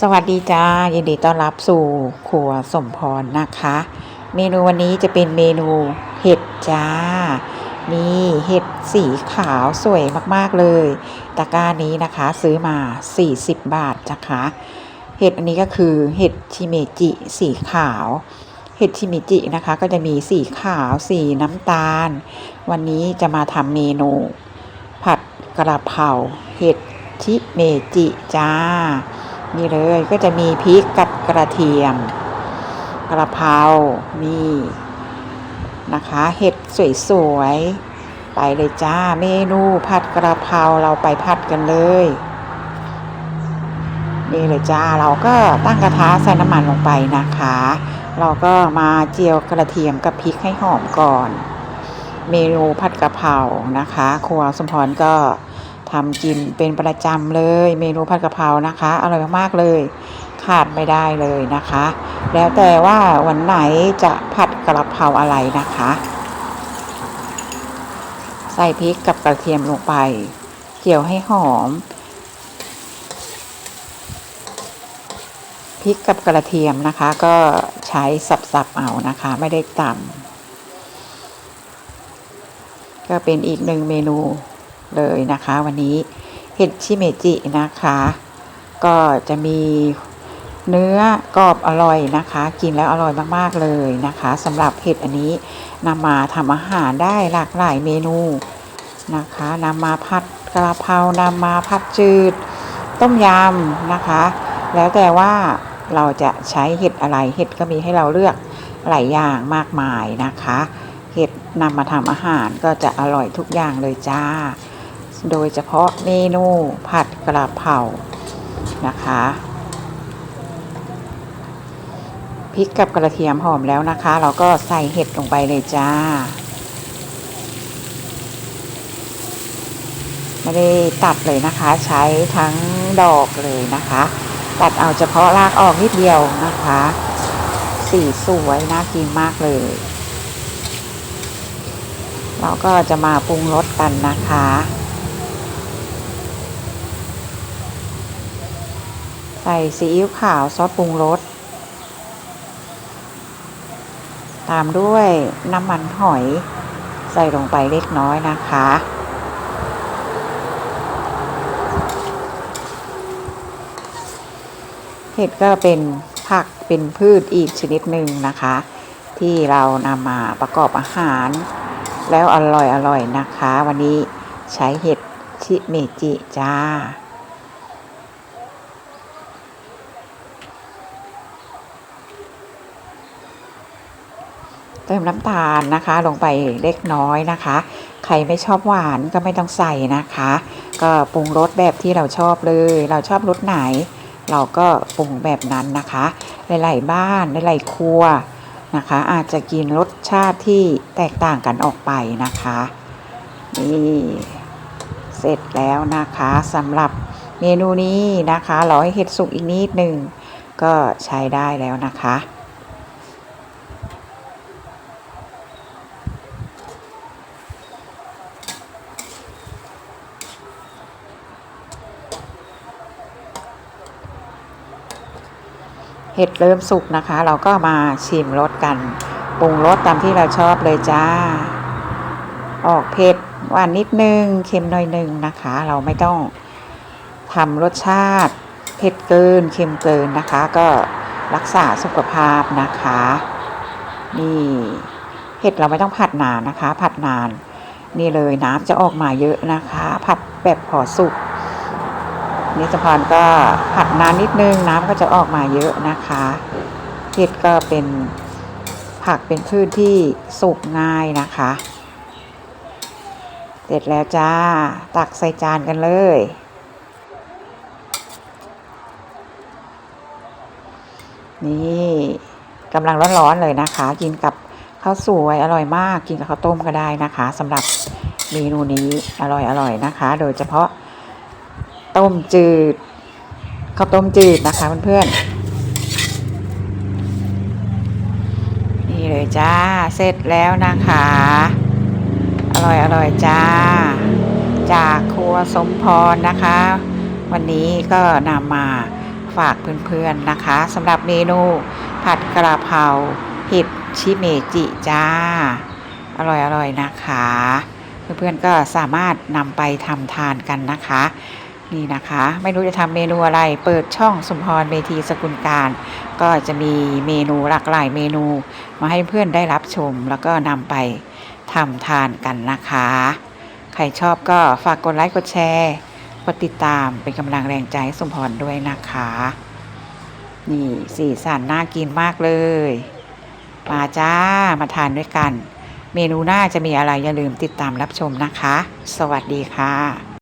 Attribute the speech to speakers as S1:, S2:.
S1: สวัสดีจ้ายินดีต้อนรับสู่ครัวสมพรนะคะ เมนูวันนี้จะเป็นเมนูเห็ดจ้ามีเห็ดสีขาวสวยมากๆเลยตะกร้านี้นะคะซื้อมา 40 บาทนะคะเห็ดอันนี้ก็คือเห็ดชิเมจิสีขาว เห็ดชิเมจินะคะก็จะมีสีขาวสีน้ำตาล วันนี้จะมาทำเมนู ผัดกระเพราเห็ดชิเมจิจ้า นี่เลยก็จะมีพริกกับกระเทียม กระเพรานี่นะคะ เห็ดสวยๆ ไปเลยจ้าเมนูผัดกระเพราเราไปผัดกันเลย นี่เลยจ้าเราก็ตั้งกระทะใส่น้ำมันลงไปนะคะ เราก็มาเจียวกระเทียมกับพริกให้หอมก่อน เมนูผัดกระเพรานะคะ ครัวสมพรก็ ทำกินเป็นประจำเลย เมนูผัดกะเพรานะคะอร่อยมากๆเลยขาดไม่ได้เลยนะคะ แล้วแต่ว่าวันไหนจะผัดกระเพราอะไรนะคะ ใส่พริกกับกระเทียมลงไป เกี่ยวให้หอมพริกกับกระเทียมนะคะ ก็ใช้สับๆเอานะคะ ไม่ได้ตำก็เป็นอีกหนึ่งเมนู เลยนะคะ วันนี้เห็ดชิเมจินะคะ ก็จะมีเนื้อกรอบอร่อยนะคะ กินแล้วอร่อยมากๆเลยนะคะสำหรับเห็ดอันนี้นำมาทำอาหารได้หลากหลายเมนูนะคะนำมาผัดกระเพรานำมาผัดจืด ต้มยำนะคะ แล้วแต่ว่าเราจะใช้เห็ดอะไรเห็ดก็มีให้เราเลือกหลายอย่างมากมายนะคะ เห็ดนำมาทำอาหารก็จะอร่อยทุกอย่างเลยจ้า โดยเฉพาะเมนูผัดกระเพรานะคะพริกกับกระเทียมหอมแล้วนะคะ เราก็ใส่เห็ดลงไปเลยจ้า ไม่ได้ตัดเลยนะคะ ใช้ทั้งดอกเลยนะคะ ตัดเอาเฉพาะรากออกนิดเดียวนะคะ สีสวยน่ากินมากเลยเราก็จะมาปรุงรสกันนะคะ ใส่ซีอิ๊วขาวซอสปรุงรส ตามด้วยน้ำมันหอยใส่ลงไปเล็กน้อยนะคะ เห็ดก็เป็นผักเป็นพืชอีกชนิดหนึ่งนะคะ ที่เรานำมาประกอบอาหาร แล้วอร่อยอร่อยนะคะ วันนี้ใช้เห็ดชิเมจิจ้า เติมน้ำตาลนะคะ ลงไปเล็กน้อยนะคะ ใครไม่ชอบหวานก็ไม่ต้องใส่นะคะ ก็ปรุงรสแบบที่เราชอบเลย เราชอบรสไหน เราก็ปรุงแบบนั้นนะคะ หลาย ๆ บ้านหลายๆครัวนะคะ อาจจะกินรสชาติที่แตกต่างกันออกไปนะคะนี่เสร็จแล้วนะคะสำหรับเมนูนี้นะคะรอให้เห็ดสุกอีกนิดหนึ่งก็ใช้ได้แล้วนะคะ เห็ดเริ่มสุกนะคะ เราก็มาชิมรสกันปรุงรสตามที่เราชอบเลยจ้า ออกเผ็ดหวานนิดนึงเค็มหน่อยหนึงนะคะ เราไม่ต้องทำรสชาติเผ็ดเกินเค็มเกินนะคะ ก็รักษาสุขภาพนะคะ นี่เห็ดเราไม่ต้องผัดนานนะคะ ผัดนาน นี่เลยน้ำจะออกมาเยอะนะคะ ผัดแบบพอสุก นิสพรก็ผัดนานนิดนึงน้ำก็จะออกมาเยอะนะคะเห็ดก็เป็นผักเป็นพืชที่สุกง่ายนะคะ เสร็จแล้วจ้า ตักใส่จานกันเลย นี่กำลังร้อนๆเลยนะคะ กินกับข้าวสวยอร่อยมากกินกับข้าวต้มก็ได้นะคะสำหรับเมนูนี้อร่อยๆนะคะ โดยเฉพาะ ต้มจืดข้าวต้มจืดนะคะเพื่อนๆนี่เลยจ้าเสร็จแล้วนะคะ อร่อยอร่อยจ้า จากครัวสมพรนะคะ วันนี้ก็นำมาฝากเพื่อนๆนะคะสำหรับเมนูผัดกระเพราเห็ดชิเมจิจ้า อร่อยๆนะคะ เพื่อนๆก็สามารถนำไปทำทานกันนะคะ นี่นะคะ ไม่รู้จะทำเมนูอะไร เปิดช่องสมพรเมทีสกุลการ ก็จะมีเมนูหลากหลายเมนู มาให้เพื่อนได้รับชม แล้วก็นำไปทำทานกันนะคะ ใครชอบก็ฝากกดไลค์กดแชร์กดติดตามเป็นกำลังแรงใจให้สมพรด้วยนะคะ นี่สีสันน่ากินมากเลย มาจ้ามาทานด้วยกัน เมนูหน้าจะมีอะไรอย่าลืมติดตามรับชมนะคะ สวัสดีค่ะ